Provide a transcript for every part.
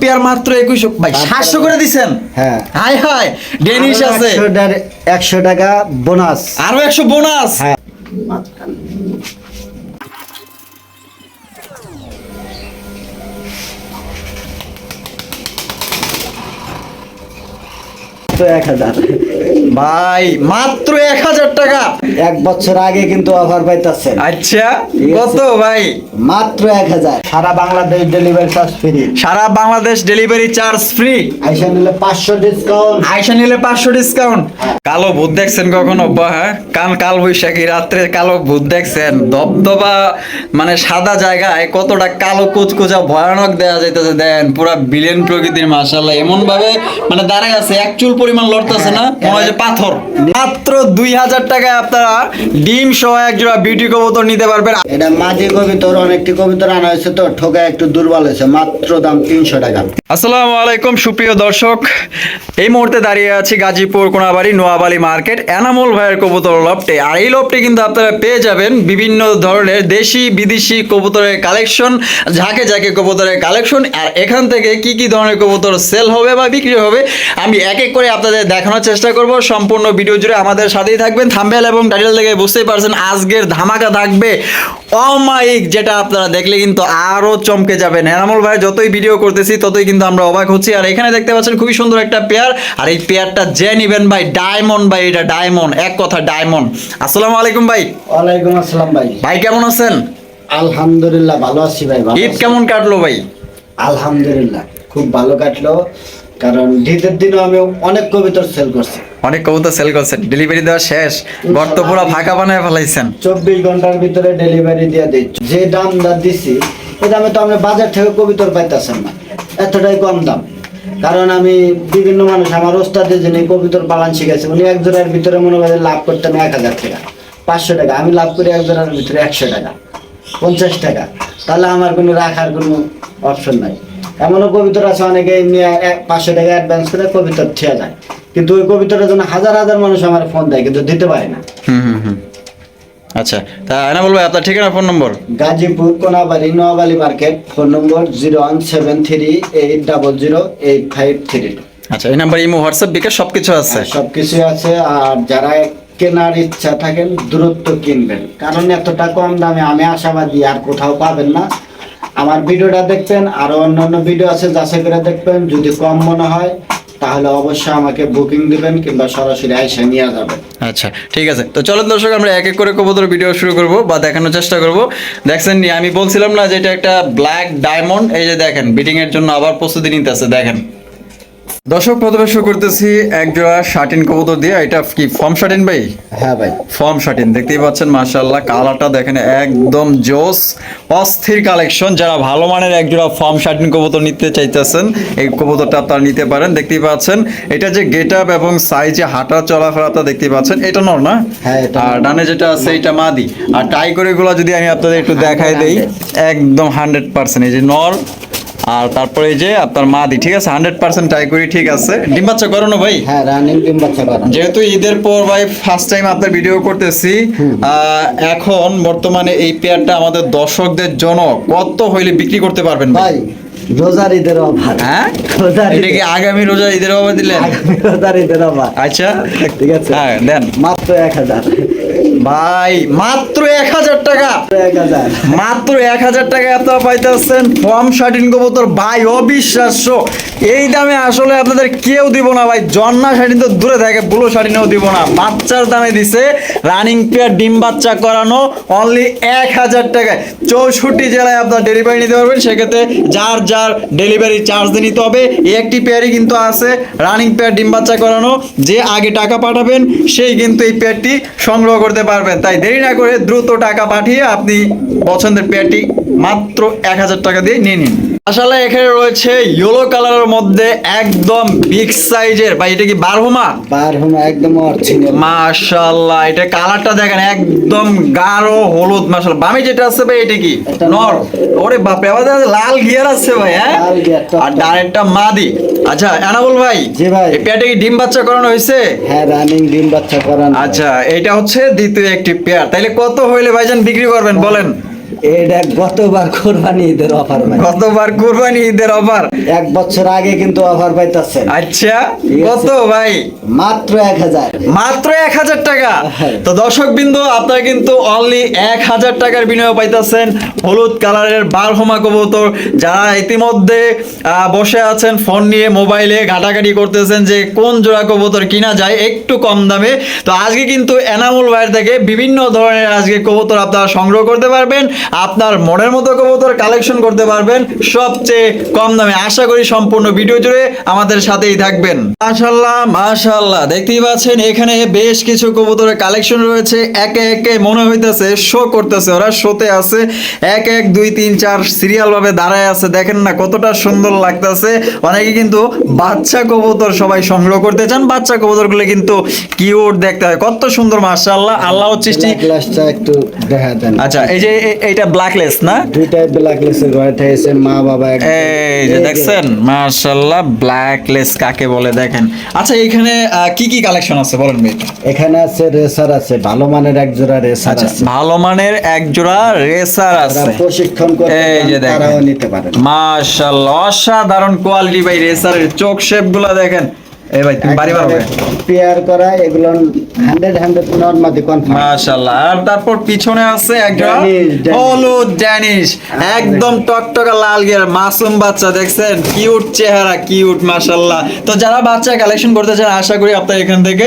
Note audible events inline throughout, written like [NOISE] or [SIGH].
Pair মাত্র একুশ ভাই সাতশো করে দিচ্ছেন হ্যাঁ। হাই হাই ডেনিশ আছে। 100 একশো টাকা বোনাস। আরও একশো বোনাস? হ্যাঁ। তো এক হাজার। ভাই মাত্র এক হাজার টাকা। এক বছর আগে কিন্তু অফার পাইতেছেন আচ্ছা কত ভাই? মাত্র এক হাজার। সারা বাংলাদেশ ডেলিভারি চার্জ ফ্রি সারা বাংলাদেশ ডেলিভারি চার্জ ফ্রি আইসা নিলে পাঁচশো ডিসকাউন্ট আয়সা নিলে পাঁচশো ডিসকাউন্ট কালো ভূত দেখছেন কখনো? হ্যাঁ? কান কাল বৈশাখী রাত্রে কালো ভূত দেখছেন? দবদবা মানে সাদা জায়গায় কতটা কালো কুচকুচা ভয়ানক দেয়া যাইতেছে। দেন পুরা বিলেন প্রকৃতির মাসাল্লাহ এমন ভাবে মানে দাঁড়ায় আছে এক চুল পরিমাণ লড়তেছে না? মনে হয় যে পাথর। মাত্র দুই হাজার টাকায় আপনারা ডিম সহ এক জোড়া বিউটি কবুতর নিতে পারবেন। এটা মাঝে কবিতর অনেকটি কবিতর আনা হয়েছে তো ঠোকা একটু দুর্বল হয়েছে মাত্র দাম তিনশো টাকা। আসসালামু আলাইকুম সুপ্রিয় দর্শক। এই মুহূর্তে দাঁড়িয়ে আছি গাজীপুর কোনাবাড়ি নোয়াবাড়ি মার্কেট এনামুল ভাইয়ের কবুতর লফটে আর এই লফটে কিন্তু আপনারা পেয়ে যাবেন বিভিন্ন ধরনের দেশি বিদেশি কবুতরের কালেকশন ঝাঁকে ঝাঁকে কবুতরের কালেকশন আর এখান থেকে কি কি ধরনের কবুতর সেল হবে বা বিক্রি হবে আমি এক এক করে আপনাদের দেখানোর চেষ্টা করব। সম্পূর্ণ ভিডিও জুড়ে আমাদের সাথেই থাকবেন। থাম্বেল এবং টাইটেল থেকে বুঝতেই পারছেন আজকের ধামাকা থাকবে। অমাইক যেটা আপনারা দেখলে কিন্তু আরও চমকে যাবেন। এনামুল ভাই যতই ভিডিও করতেছি ততই কিন্তু আমরা অবাক হচ্ছি। আর এখানে দেখতে পাচ্ছেন খুবই সুন্দর একটা পেয়ার আর এই পেয়ারটা যে নিবেন ভাই ডায়মন্ড ভাই এটা ডায়মন্ড এক কথা ডায়মন্ড আসসালামু আলাইকুম ভাই। ওয়ালাইকুম আসসালাম ভাই। ভাই কেমন আছেন? আলহামদুলিল্লাহ ভালো আছি ভাই ঈদ কেমন কাটলো ভাই? আলহামদুলিল্লাহ খুব ভালো কাটলো। কারণ ঈদের দিনও আমি অনেক কবিতর সেল করছি। অনেক কবুতর সেল করছেন ডেলিভারি দেওয়া শেষ। গর্ত পুরো ফাঁকা বানায় ফেলাইছেন। চব্বিশ ঘণ্টার ভিতরে ডেলিভারি দিয়ে দিচ্ছি। যে দাম দা দিছি এই দামে তো আমরা বাজার থেকে কবিতর পাইতেছেন না। এতটাই কম দাম। কারণ আমি বিভিন্ন মানুষ আমার ওস্তাদের জন্য কবিতর পালন শিখেছি উনি এক জোড়ার ভিতরে মনে করেন লাভ করতেন এক হাজার টাকা পাঁচশো টাকা। আমি লাভ করি এক জোড়ার ভিতরে একশো টাকা পঞ্চাশ টাকা। তাহলে আমার কোনো রাখার কোনো অপশন নাই। এমনও কবিতর আছে অনেকে এমনি পাঁচশো টাকা অ্যাডভান্স করে কবিতর ছেয়া যায়। কিন্তু ওই কবিতরের জন্য হাজার হাজার মানুষ আমার ফোন দেয় কিন্তু দিতে পারে না। আচ্ছা তা এনামুল ভাই আপনার ঠিকানা phone number Gazipur Konabari market phone number zero one seven three eight double zero eight five three আচ্ছা এই নাম্বার ইমো হোয়াটসঅ্যাপ বিকাশ সবকিছু আছে? সব কিছুই আছে আর যারা কেনার ইচ্ছা থাকেন দূরত্ব কিনবেন। কারণ এতটা কম দামে আমি আশাবাদী আর কোথাও পাবেন না। আমার ভিডিওটা দেখবেন, আরও অন্যান্য ভিডিও আছে যাচাই করে দেখবেন। যদি কম মনে হয়, তাহলে অবশ্যই আমাকে বুকিং দিবেন কিংবা সরাসরি আইসা নিয়ে যাবেন আচ্ছা ঠিক আছে। তো চলো দর্শক, আমরা এক এক করে কবুতর ভিডিও শুরু করব বা দেখানোর চেষ্টা করব। দেখছেন আমি বলছিলাম না যে এটা একটা ব্ল্যাক ডায়মন্ড এই যে দেখেন বিটিং এর জন্য আবার প্রস্তুতি নিতেছে দেখেন। দর্শক প্রথমে শুরু করতেছি। এক জোড়া শার্টিন কবুতর দিয়ে। এটা কি ফর্ম শার্টিন ভাই? হ্যাঁ ভাই। ফর্ম শার্টিন দেখতেই পাচ্ছেন মাশাআল্লাহ। কালারটা দেখেন একদম জোস অস্থির কালেকশন। যারা ভালো মানের এক জোড়া ফর্ম শার্টিন কবুতর নিতে চাইতেছেন এই কবুতরটা আপনারা নিতে পারেন। দেখতেই পাচ্ছেন এটা যে গেট আপ এবং সাইজে হাঁটা চলাফেরাটা দেখতেই পাচ্ছেন এটা নর না? হ্যাঁ, এটা আর ডানে যেটা আছে এটা মাদি। আর টাই করে গুলো যদি আমি আপনাদের একটু দেখাই দেই একদম হান্ড্রেড পার্সেন্ট এই যে নর আর তারপরে এই যে আপনার মাদি ঠিক আছে? হান্ড্রেড পার্সেন্ট টাই করি ঠিক আছে? ডিম বাচ্চা করো না ভাই? হ্যাঁ রানিং ডিম বাচ্চা করান যেহেতু ঈদের পর ভাই ফার্স্ট টাইম আপনার ভিডিও করতেছি এখন বর্তমানে এই পেয়ারটা আমাদের দর্শকদের জন্য কত হইলে বিক্রি করতে পারবেন ভাই? রোজার ঈদের অফার। হ্যাঁ? রোজার এটা কি আগামী রোজা ঈদের অফার দিলেন? আগামী রোজার ঈদের অফার। আচ্ছা। ঠিক আছে? হ্যাঁ দেন। মাত্র এক হাজার। ভাই, মাত্র এক হাজার টাকা। মাত্র এক হাজার টাকা আপনারা পাইতেছেন। ফর্ম শার্টিন কবুতর, ভাই, অবিশ্বাস্য। এই দামে আসলে আপনাদের কেউ দিব না, ভাই। জন্না শার্টিন তো দূরে থাকে, বুলো শার্টিনেও দিব না। বাচ্চার দামে দিছে রানিং পেয়ার ডিম বাচ্চা করানো অনলি এক হাজার টাকায়। চৌষট্টি জেলায় আপনার ডেলিভারি নিতে পারবেন। সেক্ষেত্রে যার যার ডেলিভারি চার্জ দিয়ে নিতে হবে একটি পেয়ারই কিন্তু আছে রানিং পেয়ার ডিম বাচ্চা করানো। যে আগে টাকা পাঠাবেন, সেই কিন্তু এই পেয়ারটি সংগ্রহ করতে পারবেন। তাই দেরি না করে দ্রুত টাকা পাঠিয়ে আপনি পছন্দের পেয়ারটি মাত্র এক হাজার টাকা দিয়ে নিয়ে নিন। আসলে এখানে রয়েছে ইয়েলো কালারের মধ্যে একদম বিগ সাইজের বা এটা কি বারহুমা? বার হুম একদম অরিজিনাল মাশাআল্লাহ এটা কালারটা দেখেন একদম গাঢ় হলুদ মাশাআল্লাহ বামে যেটা আছে ভাই এটা কি? নর। ওরে বাপ রে লাল গিয়ার আছে ভাই হ্যাঁ? আর। ডানেরটা মাদি। আচ্ছা আনাবল ভাই জি ভাই। পেটে কি ডিম বাচ্চা করানো হয়েছে? হ্যাঁ রানিং ডিম বাচ্চা করান আচ্ছা এটা হচ্ছে দ্বিতীয় একটি পেয়ার। তাইলে কত হইলে ভাইজান বিক্রি করবেন বলেন? এটা গতবার কোরবানি ঈদের অফার ভাই কতবার কোরবানি ঈদের অফার? এক বছর আগে কিন্তু অফার পাইতেছেন আচ্ছা কত ভাই? মাত্র এক হাজার। মাত্র এক হাজার টাকা? হ্যাঁ। তো দর্শক বিন্দু আপনারা কিন্তু অনলি এক হাজার টাকার বিনিময়ে পাইতেছেন হলুদ কালারের বারহমা কবুতর। যারা ইতিমধ্যে আহ, বসে আছেন ফোন নিয়ে মোবাইলে ঘাটাঘাটি করতেছেন যে কোন জোড়া কবুতর কিনা যায় একটু কম দামে। তো আজকে কিন্তু এনামুল ভাইয়ের থেকে বিভিন্ন ধরনের আজকে কবুতর আপনারা সংগ্রহ করতে পারবেন। আপনার মনের মতো কবুতর কালেকশন করতে পারবেন। সবচেয়ে কম দামে। আশা করি সম্পূর্ণ ভিডিও জুড়ে আমাদের সাথেই থাকবেন। মাশাল্লাহ মাশাল্লাহ দেখতেই পাচ্ছেন এখানে বেশ কিছু কবুতরের কালেকশন রয়েছে। একে একে মনে হইতেছে শো করতেছে ওরা শোতে আছে। এক এক দুই তিন চার সিরিয়াল ভাবে দাঁড়ায় আছে। দেখেন না কতটা সুন্দর লাগতেছে। অনেকে কিন্তু বাচ্চা কবুতর সবাই সংগ্রহ করতে চান। বাচ্চা কবুতরগুলো কিন্তু কিউট দেখতে হয়। কত সুন্দর মাশাল্লাহ আল্লাহ সৃষ্টি। একটু দেখা দেন। আচ্ছা এই যে এ- এইটা ব্ল্যাকলেস না? দুইটাই ব্ল্যাক লেসের হোয়াইট হয়েছে মা বাবা। এই যে দেখছেন মাশাআল্লাহ ব্ল্যাকলেস কাকে বলে দেখেন। আচ্ছা এখানে কি কি কালেকশন আছে বলেন ভাই? এখানে আছে রেসার আছে ভালো মানের এক জোড়া রেসার আচ্ছা আছে। ভালো মানের এক জোড়া রেসার আছে। প্রশিক্ষণ করতে এই যে দেখেন। তারাও নিতে পারেন মাশাআল্লাহ অসাধারণ কোয়ালিটি ভাই রেসারের চোখ শেপগুলা দেখেন। এই ভাই তুমি বাড়ি পেয়ার করা এগুলো হান্ড্রেড হান্ড্রেড নর্মাদি কনফার্ম মাশাআল্লাহ। আর তারপর পিছনে আছে একটা। হলুদ ড্যানিশ একদম টকটকা লাল গিয়ার মাসুম বাচ্চা দেখছেন? কিউট চেহারা কিউট মাশাআল্লাহ। তো যারা বাচ্চা কালেকশন করতে চান আশা করি আপনার এখান থেকে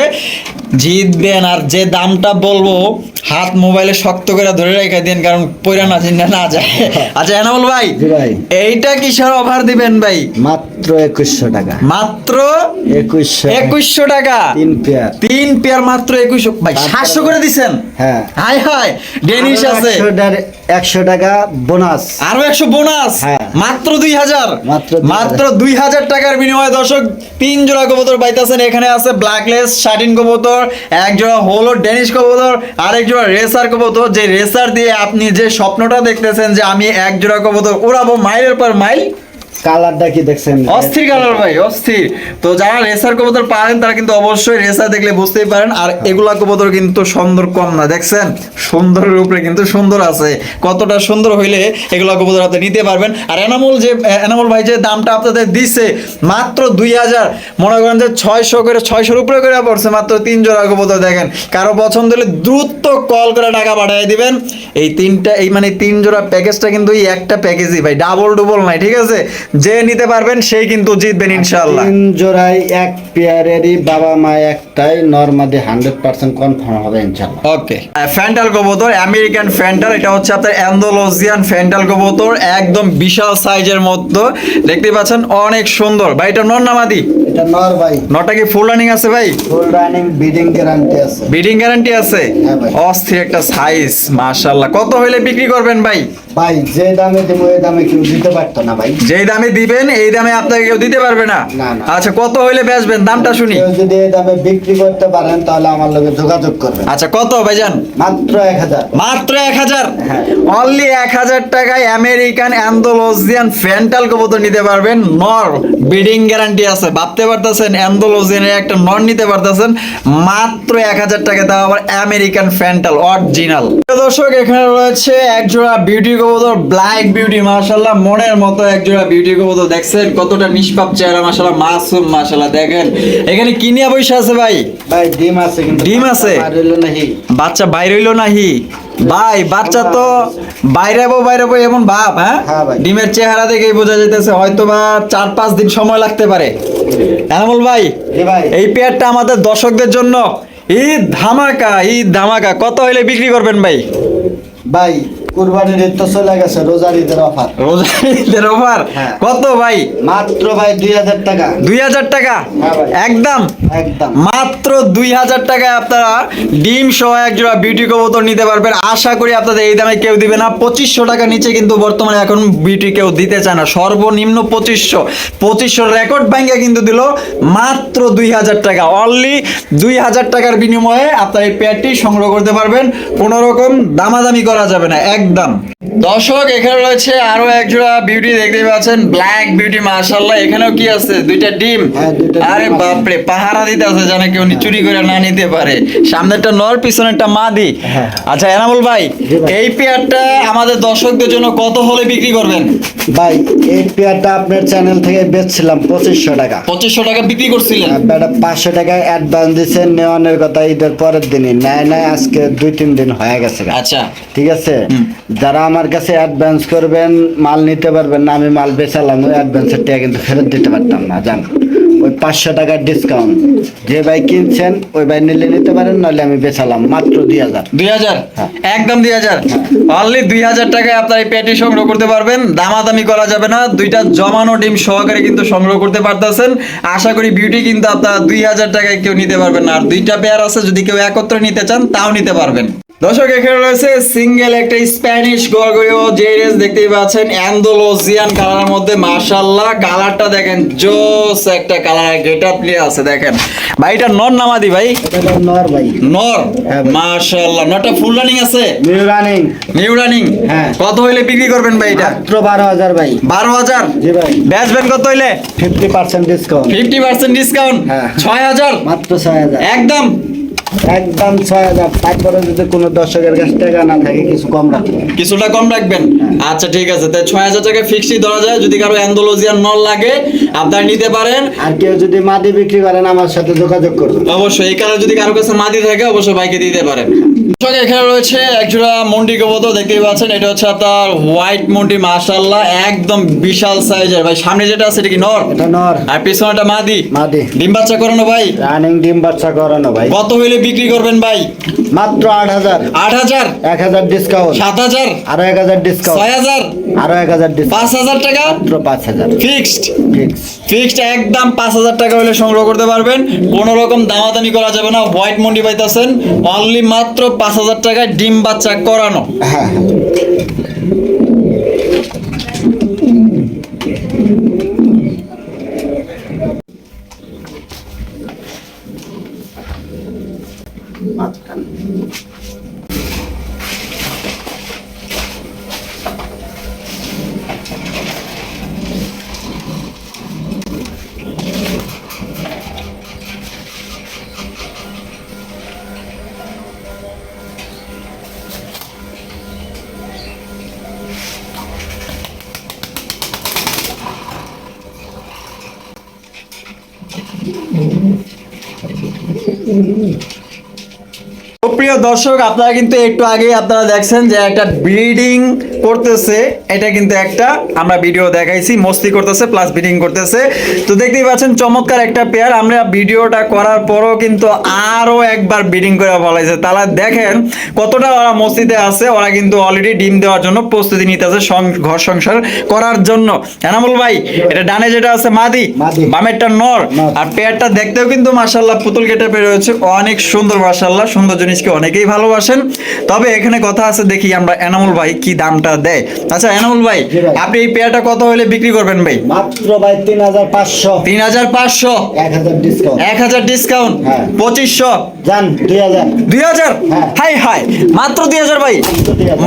জিতবেন আর যে দামটা বলব হাত মোবাইলে শক্ত করে ধরে রেখে দিন কারণ পয়রা না চিন্তা না যায়। [LAUGHS] আচ্ছা এনামুল ভাই ভাই। এইটা কিসের অফার দিবেন ভাই? মাত্র একুশশো টাকা। মাত্র একুশশো একুশশো টাকা? তিন পেয়ার। তিন পেয়ার মাত্র একুশশো। ভাই সাতশো করে দিছেন? হ্যাঁ। হাই হাই ডেনিশ আছে। 100 একশো টাকা বোনাস। আরও একশো বোনাস? হ্যাঁ। মাত্র দুই হাজার? মাত্র 2000 মাত্র দুই হাজার টাকার বিনিময়ে দর্শক তিন জোড়া কবুতর পাইতেছেন। এখানে আছে ব্ল্যাকলেস শার্টিন কবুতর এক জোড়া হলো ডেনিশ কবুতর, আরেক জোড়া রেসার কবুতর। যে রেসার দিয়ে আপনি যে স্বপ্নটা দেখতেছেন যে আমি এক জোড়া কবুতর উড়াবো মাইলের পর মাইল কালারটা কি দেখছেন? অস্থির কালার ভাই, অস্থির। তো যারা রেসার কবুতর পারেন, তারা কিন্তু অবশ্যই রেসার দেখলে বুঝতেই পারেন। আর এগুলা কবুতর কিন্তু সুন্দর কম না, দেখছেন? সুন্দরের উপরে কিন্তু সুন্দর আছে। কতটা সুন্দর হইলে এগুলা কবুতর আপনি নিতে পারবেন। আর এনামুল যে এনামুল ভাই যে দামটা আপনাদের দিছে, মাত্র দুই হাজার। মনে করেন যে ছয়শো করে, ছয়শোর উপরে করে পড়ছে, মাত্র তিন জোড়া কবুতর দেখেন। কারও পছন্দ হলে দ্রুত কল করে টাকা পাঠিয়ে দিবেন। এই তিনটা, এই মানে তিন জোড়া প্যাকেজটা কিন্তু একটা প্যাকেজই ভাই ডাবল ডবল নাই, ঠিক আছে? যে নিতে পারবেন সেই কিন্তু জিতবেন ইনশাআল্লাহ। তিন জোড়াই এক পেয়ারেরই বাবা মা একটাই নর্মাদি হান্ড্রেড পার্সেন্ট কনফার্ম হবে ইনশাল্লাহ ওকে। ফ্যান্টাল কবুতর আমেরিকান ফ্যান্টাল এটা হচ্ছে আপনার অ্যান্ডোলজিয়ান ফ্যান্টাল কবুতর একদম বিশাল সাইজের মতো দেখতে পাচ্ছেন অনেক সুন্দর। ভাই এটা নর নামাদি এটা নর ভাই। নটা কি ফুল রানিং আছে ভাই? ফুল রানিং বিডিং গ্যারান্টি আছে। বিডিং গ্যারান্টি আছে? হ্যাঁ ভাই। অস্থির একটা সাইজ মাশাআল্লাহ। কত হইলে বিক্রি করবেন ভাই? ভাই যে দামে দেবো এই দামে কেউ দিতে পারতো না ভাই। যেই দামে দিবেন এই দামে আপনাকে কেউ দিতে পারবে না। আচ্ছা কত হইলে বেচবেন? দামটা শুনি। যদি এই দামে বিক্রি করতে পারেন তাহলে আমার লগে যোগাযোগ করবেন আচ্ছা কত ভাইজান? মাত্র এক হাজার। মাত্র এক হাজার? হ্যাঁ। অনলি এক হাজার টাকায় আমেরিকান অ্যান্ডোলজিয়ান ফ্যান্টাল কবুতর নিতে পারবেন। নর বিডিং গ্যারান্টি আছে। ভাবতে পারতেছেন অ্যান্ডোলজিয়ানের একটা নর নিতে পারতেছেন মাত্র এক হাজার টাকা তাও আবার আমেরিকান ফ্যান্টাল অরিজিনাল দর্শক এখানে রয়েছে এক জোড়া বিউটি কবুতর ব্ল্যাক বিউটি মাশাল্লাহ মনের মতো এক জোড়া বিউটি কবুতর। দেখছেন কতটা নিষ্পাপ চেহারা মাশাল্লাহ মাসুম মাশাল্লাহ দেখেন। এখানে কিনিয়া বৈশা আছে ভাই? ভাই ডিম আছে ডিম আছে? বাচ্চা বাইরে হইল নাহি। ভাই বাচ্চা তো বাইরে হব বাইরে হব এমন ভাব হ্যাঁ? হ্যাঁ ডিমের চেহারা দেখেই বোঝা যাইতেছে হয়তো বা চার পাঁচ দিন সময় লাগতে পারে। এনামুল ভাই ভাই। এই পেয়ারটা আমাদের দর্শকদের জন্য ঈদ ধামাকা ঈদ ধামাকা। কত হইলে বিক্রি করবেন ভাই? ভাই কুরবানির ঈদ তো চলে গেছে রোজার ঈদের অফার। রোজা ঈদের অফার? হ্যাঁ। কত ভাই? মাত্র ভাই দুই হাজার টাকা। দুই হাজার টাকা? হ্যাঁ একদম? একদম। মাত্র দুই হাজার টাকায় আপনারা ডিম সহ এক জোড়া বিউটি কবুতর নিতে পারবেন। আশা করি আপনাদের এই দামে কেউ দিবে না। পঁচিশশো টাকা নিচে কিন্তু বর্তমানে এখন বিউটি কেউ দিতে চায় না। সর্বনিম্ন পঁচিশশো। পঁচিশশো রেকর্ড ব্যাংকে কিন্তু দিল মাত্র দুই হাজার টাকা। অনলি দুই হাজার টাকার বিনিময়ে আপনার এই পেয়ারটি সংগ্রহ করতে পারবেন। কোনো রকম দামাদামি করা যাবে না। একদম দর্শক এখানে রয়েছে আরও এক জোড়া বিউটি দেখতে পাচ্ছেন। ব্ল্যাক বিউটি মাশাআল্লাহ। এখানেও কি আছে? দুইটা ডিম। হ্যাঁ, আরে বাপরে পাহারা দিতে আছে জানে কেউ চুরি করে না নিতে পারে। সামনেরটা নর পিছনেরটা মাদি। হ্যাঁ। আচ্ছা এনামুল ভাই এই পেয়ারটা আমাদের দর্শকদের জন্য কত হলে বিক্রি করবেন? ভাই এই পেয়ারটা আপনার চ্যানেল থেকে বেচছিলাম পঁচিশশো টাকা। পঁচিশশো টাকা বিক্রি করছিলেন? পাঁচশো টাকা অ্যাডভান্স দিচ্ছে নেওয়ানোর কথা ঈদের পরের দিনই। নেয় নেয় আজকে দুই তিন দিন হয়ে গেছে। আচ্ছা। ঠিক আছে। যারা আমার কাছে অ্যাডভান্স করবেন মাল নিতে পারবেন না আমি মাল বেচালাম ওই অ্যাডভান্সের টাকা কিন্তু ফেরত দিতে পারতাম না জান। ওই পাঁচশো টাকার ডিসকাউন্ট যে ভাই কিনছেন ওই ভাই নিলে নিতে পারেন নাহলে আমি বেচালাম মাত্র দুই হাজার। দুই হাজার? হ্যাঁ। একদম দুই হাজার? অনলি দুই হাজার টাকায় আপনার এই পেটি সংগ্রহ করতে পারবেন। দামাদামি করা যাবে না দুইটা জমানো ডিম সহকারে কিন্তু সংগ্রহ করতে পারতেছেন। আশা করি বিউটি কিন্তু আপনারা দুই হাজার টাকায় কেউ নিতে পারবেন না। আর দুইটা পেয়ার আছে যদি কেউ একত্রে নিতে চান তাও নিতে পারবেন। দর্শক এখানে রয়েছে সিঙ্গেল একটা স্প্যানিশ গরগরিও জেরেস দেখতেই পাচ্ছেন অ্যান্ডোলোজিয়ান কালারের মধ্যে মাশাআল্লাহ। কালারটা দেখেন জোস একটা কালার গেট আপ নিয়ে আছে দেখেন। ভাই এটা নন নামাদি ভাই? এটা নর ভাই। নর? হ্যাঁ ভাই। নটা ফুল রানিং আছে? নিউ রানিং নিউ রানিং হ্যাঁ। কত হইলে বিক্রি করবেন ভাই এটা? মাত্র বারো হাজার ভাই। বারো হাজার? জি ভাই। বেচবেন কত হইলে? Fifty percent discount fifty percent discount হ্যাঁ। ছয় হাজার? মাত্র ছয় হাজার। একদম? একদম ছয় হাজার তারপরে যদি কোনো দর্শকের কাছে টাকা না থাকে কিছু কম রাখবেন। কিছুটা কম রাখবেন? আচ্ছা ঠিক আছে। তাই ছয় হাজার টাকা ফিক্সই ধরা যায় যদি কারও অ্যান্ডোলজিয়ার নল লাগে আপনারা নিতে পারেন। আর কেউ যদি মাদি বিক্রি করেন আমার সাথে যোগাযোগ করবেন। অবশ্যই এই কারণে যদি কারও কাছে মাদি থাকে অবশ্যই ভাইকে দিতে পারেন। এখানে রয়েছে একজোড়া মন্ডি কবুতর দেখতেই পাচ্ছেন এটা হচ্ছে আপনার হোয়াইট মন্ডি মাশাআল্লাহ একদম বিশাল সাইজের। ভাই সামনে যেটা আছে এটা কি নর? এটা নর। আর পিছনেটা মাদি? মাদি। ডিম বাচ্চা করানো ভাই? রানিং ডিম বাচ্চা করানো ভাই। কত হইলে বিক্রি করবেন ভাই? মাত্র আট হাজার। আট হাজার। এক হাজার ডিসকাউন্ট সাত হাজার। আরও এক হাজার ডিসকাউন্ট ছয় হাজার। আরও এক হাজার পাঁচ হাজার টাকা? মাত্র পাঁচ হাজার। ফিক্সড। ফিক্সড। ফিক্সড একদম পাঁচ হাজার টাকা হলে সংগ্রহ করতে পারবেন। কোনো রকম দামাদামি করা যাবে না। হোয়াইট মন্ডি পাইতেছেন। অনলি মাত্র পাঁচ হাজার টাকায় ডিম বাচ্চা করানো। হ্যাঁ। দর্শক আপনারা কিন্তু একটু আগে আপনারা দেখছেন যে একটা ব্রিডিং করতেছে এটা কিন্তু একটা আমরা ভিডিও দেখাইছি মস্তি করতেছে প্লাস ব্রিডিং করতেছে তো দেখতেই পাচ্ছেন চমৎকার একটা পেয়ার আমরা ভিডিওটা করার পরও কিন্তু আরও একবার ব্রিডিং করে বলাইছে তাহলে দেখেন কতটা ওরা মস্তিতে আছে ওরা কিন্তু অলরেডি ডিম দেওয়ার জন্য প্রস্তুতি নিতেছে সং- ঘর সংসার করার জন্য এনামুল ভাই এটা ডানে যেটা আছে মাদি। বামেরটা নর। আর পেয়ারটা দেখতেও কিন্তু মাশাল্লাহ পুতুল কেটে রয়েছে অনেক সুন্দর মাশাল্লাহ সুন্দর জিনিসকে অনেকেই ভালোবাসেন তবে এখানে কথা আছে দেখি আমরা এনামুল ভাই কি দামটা দেয়। আচ্ছা এনামুল ভাই। আপনি এই পেয়ারটা কত হলে বিক্রি করবেন ভাই? মাত্র ভাই তিন হাজার পাঁচশো। তিন হাজার পাঁচশো? এক হাজার ডিসকাউন্ট এক হাজার ডিসকাউন্ট হ্যাঁ। পঁচিশশো? দুই হাজার। দুই হাজার? হ্যাঁ। হাই হাই মাত্র দুই হাজার ভাই?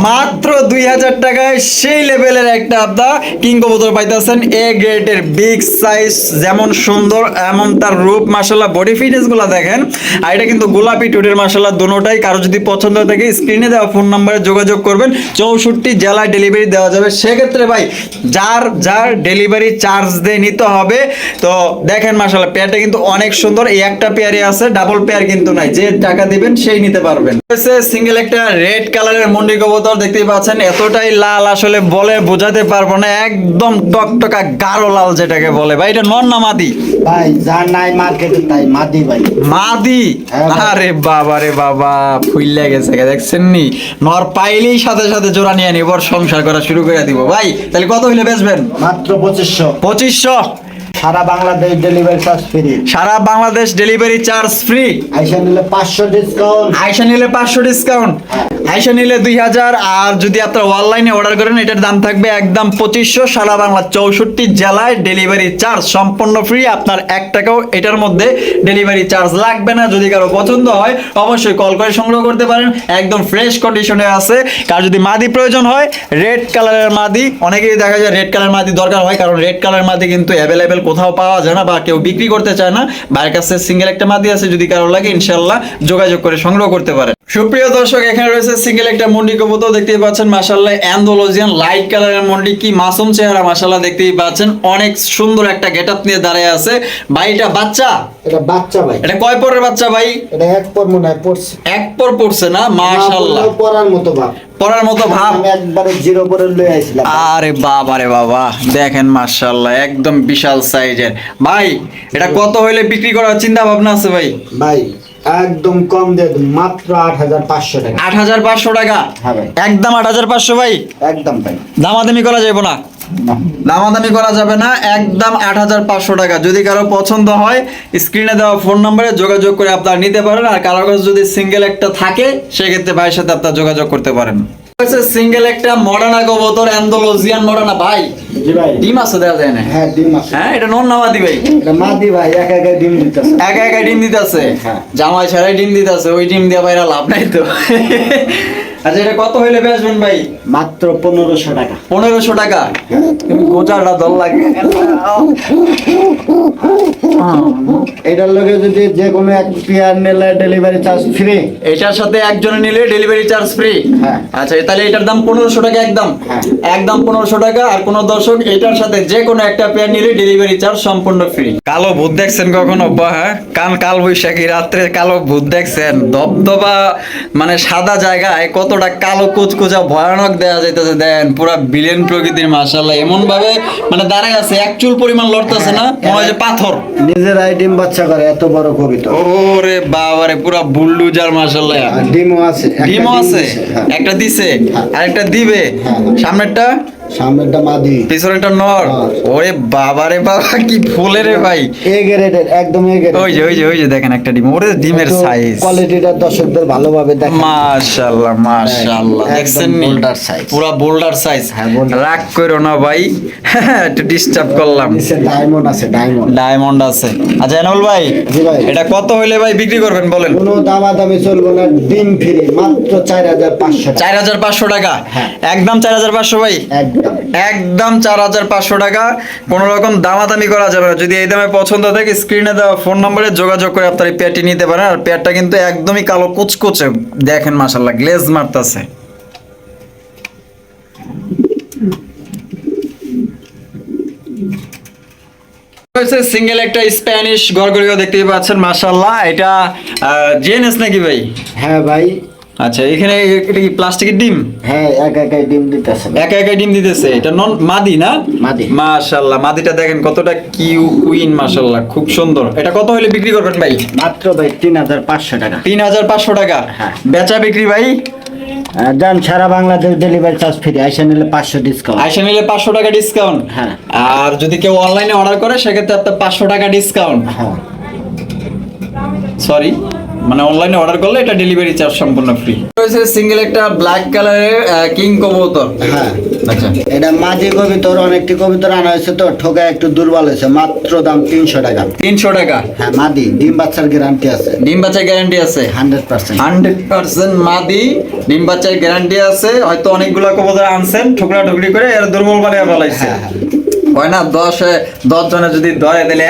মাত্র দুই হাজার। টাকায় সেই লেভেলের একটা আপনার কিং কবুতর পাইতেছেন এ গ্রেডের বিগ সাইজ যেমন সুন্দর এমন তার রূপ মাসাল্লাহ বডি ফিটনেসগুলা দেখেন। আর এটা কিন্তু গোলাপি টুটের মাসাল্লাহ দুটোটাই। কারও যদি পছন্দ হয়ে থাকে স্ক্রিনে দেওয়া ফোন নাম্বারে যোগাযোগ করবেন। চৌষট্টি জেলায় ডেলিভারি দেওয়া যাবে। সেক্ষেত্রে ভাই যার যার ডেলিভারি চার্জ দিয়ে নিতে হবে তো দেখেন মাসাল্লাহ পেয়ারটা কিন্তু অনেক সুন্দর। এই একটা পেয়ারই আছে ডাবল পেয়ার কিন্তু নাই। যে টাকা দিবেন সেই নিতে পারবেন। সিঙ্গেল একটা রেড কালারের মন্ডি কবুতর দেখতেই পাচ্ছেন এতটাই লাল আসলে বলে বোঝাতে পারব না একদম টকটকা গাঢ় লাল যেটাকে বলে। ভাই এটা নন না মাদি? ভাই যার নাই মার্কেটে তাই মাদি ভাই। মাদি? হ্যাঁ আরে বাবা রে বাবা ফুইল্লা গেছে। দেখছেন নি? নর পাইলেই সাথে সাথে জোড়া নিয়ে নিব সংসার করা শুরু করে দিব। ভাই তাহলে কত হইলে বেচবেন? মাত্র পঁচিশশো। পঁচিশশো? সারা বাংলাদেশ ডেলিভারি চার্জ ফ্রি সারা বাংলাদেশ ডেলিভারি চার্জ ফ্রি আইসা নিলে পাঁচশো ডিসকাউন্ট আয়সা নিলে পাঁচশো ডিসকাউন্ট আয়সা নিলে দুই হাজার আর যদি আপনারা অনলাইনে অর্ডার করেন এটার দাম থাকবে একদম পঁচিশশো। সারা বাংলা চৌষট্টি জেলায় ডেলিভারি চার্জ সম্পূর্ণ ফ্রি আপনার এক টাকাও এটার মধ্যে ডেলিভারি চার্জ লাগবে না। যদি কারও পছন্দ হয় অবশ্যই কল করে সংগ্রহ করতে পারেন। একদম ফ্রেশ কন্ডিশনে আছে। কার যদি মাদি প্রয়োজন হয় রেড কালারের মাদি অনেকেই দেখা যায় রেড কালার মাদি দরকার হয় কারণ রেড কালার মাদি কিন্তু অ্যাভেলেবেল কোথাও পাওয়া যায় না বা কেউ বিক্রি করতে চায় না, বাইরের কাছে সিঙ্গেল একটা মাদি আছে, যদি কারও লাগে ইনশাল্লাহ যোগাযোগ করে সংগ্রহ করতে পারে সুপ্রিয় দর্শক এখানে রয়েছে সিঙ্গেল একটা মন্ডি কবুতর দেখতেই পাচ্ছেন মাশাল্লাহ অ্যান্ডোলজিয়ান লাইট কালারের মন্ডি কি মাসুম চেহারা মাশাল্লাহ দেখতেই পাচ্ছেন অনেক সুন্দর একটা গেটআপ নিয়ে দাঁড়িয়ে আছে। ভাই এটা বাচ্চা? এটা বাচ্চা ভাই। এটা কয় পরের বাচ্চা ভাই? এটা এক পর মনে হয় পড়ছে। এক পর পড়ছে না? মাশাল্লাহ না, পড়ার মতো ভাব। পড়ার মতো ভাব? একবারে জিরো পরে লয়ে আইছিলাম। আরে বাবা রে বাবা দেখেন একদম বিশাল সাইজের ভাই এটা কত হইলে বিক্রি করার চিন্তা ভাবনা আছে ভাই? ভাই একদম কম দিয়ে দিন, মাত্র আট হাজার পাঁচশো টাকা। আট হাজার পাঁচশো টাকা? হ্যাঁ ভাই। একদম আট হাজার পাঁচশো ভাই? একদম ভাই। দামাদামি করা যাবে না? না। দামাদামি করা যাবে না একদম আট হাজার পাঁচশো টাকা। যদি কারও পছন্দ হয় স্ক্রিনে দেওয়া ফোন নম্বরে যোগাযোগ করে আপনারা নিতে পারেন। আর কারও কাছে যদি সিঙ্গেল একটা থাকে সেক্ষেত্রে ভাইয়ের সাথে আপনার যোগাযোগ করতে পারেন। সিঙ্গেল একটা মডার্না কবুতর অ্যান্ডোলজিয়ান মডার্না ভাই? জি ভাই। ডিম আছে দেওয়া যায় না। হ্যাঁ ডিম আছে। হ্যাঁ এটা নন নামাদি ভাই। এটা মাদি ভাই একা একা ডিম দিতেছে। একা একা ডিম দিতেছে? হ্যাঁ। জামাই ছাড়াই ডিম দিতেছে ওই ডিম দিয়ে ভাইরা লাভ নাই তো। আচ্ছা এটা কত হইলে বেচবেন ভাই? মাত্র পনেরোশো টাকা। পনেরোশো টাকা? তুমি গোচারটা দল লাগে এটার লগে যদি যে কোনো এক পেয়ার নিলে ডেলিভারি চার্জ ফ্রি এটার সাথে একজনে নিলে ডেলিভারি চার্জ ফ্রি হ্যাঁ। আচ্ছা তাহলে এটার দাম পনেরোশো টাকা একদম? হ্যাঁ। একদম পনেরোশো টাকা আর কোন দর্শক এটার সাথে যে কোনো একটা পেয়ার নিলে ডেলিভারি চার্জ সম্পূর্ণ ফ্রি কালো ভূত দেখছেন কখনো? হ্যাঁ? কান কাল বৈশাখী রাত্রে কালো ভূত দেখছেন। দবদবা মানে সাদা জায়গায় কতটা কালো কুচকুচা ভয়ানক দেয়া যাইতেছে দেন পুরা বিলেন প্রকৃতির মাসাল্লাহ এমন ভাবে মানে দাঁড়ায় আছে এক চুল পরিমাণ লড়তেছে না মনে হয় যে পাথর নিজেরাই ডিম বাচ্চা করে এত বড় কবিতা ওরে বাবারে পুরা বুল্ডুজার মাসাল্লাহ আর ডিমও আছে একটা ডিমও আছে হ্যাঁ। একটা দিছে হ্যাঁ। আর একটা দিবে হ্যাঁ। সামনেরটা সামনেরটা মাদি। পিছনেরটা নর। ওরে বাবারে বাবা কি ফুলে রে ভাই। এ গ্রেডের একদম এ গ্রেড ওই যে ওই যে ওই যে দেখেন একটা ডিম। ওরে ডিমের সাইজ কোয়ালিটিটা দর্শকদের ভালোভাবে দেখেন। মাশাআল্লাহ মাশাআল্লাহ। দেখছেন নি? boulder size। বোল্ডার সাইজ হ্যাঁ, রাগ করো না ভাই। [LAUGHS] একটু ডিস্টার্ব করলাম। ডায়মন্ড আছে ডায়মন্ড ডায়মন্ড আছে। আচ্ছা এনামুল ভাই জি ভাই। এটা কত হইলে ভাই বিক্রি করবেন বলেন? কোনো দামাদামি চলবে না ডিম ফ্রি মাত্র চার হাজার পাঁচশো টাকা। চার হাজার পাঁচশো টাকা? হ্যাঁ। একদম চার হাজার পাঁচশো ভাই? একদম। একদম চার হাজার পাঁচশো টাকা। কোনো রকম দামাদামি করা যাবে না। যদি এই দামে পছন্দ থাকে স্ক্রিনে দেওয়া ফোন নম্বরে যোগাযোগ করে আপনার এই পেয়ারটি নিতে পারেন। আর পেয়ারটা কিন্তু একদমই কালো কুচকুচে। দেখেন মাসাল্লাহ গ্লেজ মারতাছে। সিঙ্গেল একটা স্প্যানিশ গরগরিও দেখতেই পাচ্ছেন মাসাল্লাহ এটা জেনেস নাকি ভাই? হ্যাঁ ভাই। আচ্ছা এখানে এটা কি প্লাস্টিকের ডিম? হ্যাঁ এক একাই ডিম দিতেছে। একা একা ডিম দিতেছে? এটা নন মাদি না? মাদি। মাশাআল্লাহ মাদিটা দেখেন কতটা কিউ কুইন মাশাআল্লাহ খুব সুন্দর। এটা কত হলে বিক্রি করবেন ভাই? মাত্র ভাই তিন হাজার পাঁচশো টাকা। তিন হাজার পাঁচশো টাকা? হ্যাঁ। বেচা বিক্রি ভাই? যান সারা বাংলাদেশ ডেলিভারি চার্জ ফ্রি আইসা নিলে পাঁচশো ডিসকাউন্ট আইসা নিলে পাঁচশো টাকা ডিসকাউন্ট হ্যাঁ। আর যদি কেউ অনলাইনে অর্ডার করে সেক্ষেত্রে আপনার পাঁচশো টাকা ডিসকাউন্ট হ্যাঁ। সরি মানে অনলাইনে অর্ডার করলে এটা ডেলিভারি চার্জ সম্পূর্ণ ফ্রি রয়েছে সিঙ্গেল একটা ব্ল্যাক কালারের কিং কবুতর। হ্যাঁ। আচ্ছা। এটা মাঝে কবিতর অনেকটি কবিতর আনা হয়েছে তো ঠোকা একটু দুর্বল হয়েছে মাত্র দাম তিনশো টাকা। তিনশো টাকা? হ্যাঁ মাদি ডিম বাচ্চার গ্যারান্টি আছে। ডিম বাচ্চার গ্যারান্টি আছে? Hundred percent. হান্ড্রেড পার্সেন্ট মাদি ডিম বাচ্চার গ্যারান্টি আছে। হয়তো অনেকগুলো কবুতর আনছেন ঠুকরা ঠুকরি করে এর দুর্বল বানিয়ে ফেলাইছে। হ্যাঁ, না? দশ দশ জনে যদি ধরে দিলে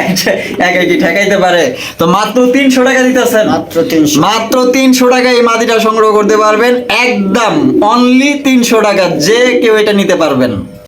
এক একই ঠেকাইতে পারে? তো মাত্র তিনশো টাকা দিতেছেন। মাত্র তিনশো। মাত্র তিনশো টাকা এই মাদিটা সংগ্রহ করতে পারবেন। একদম অনলি তিনশো টাকা যে কেউ এটা নিতে পারবেন।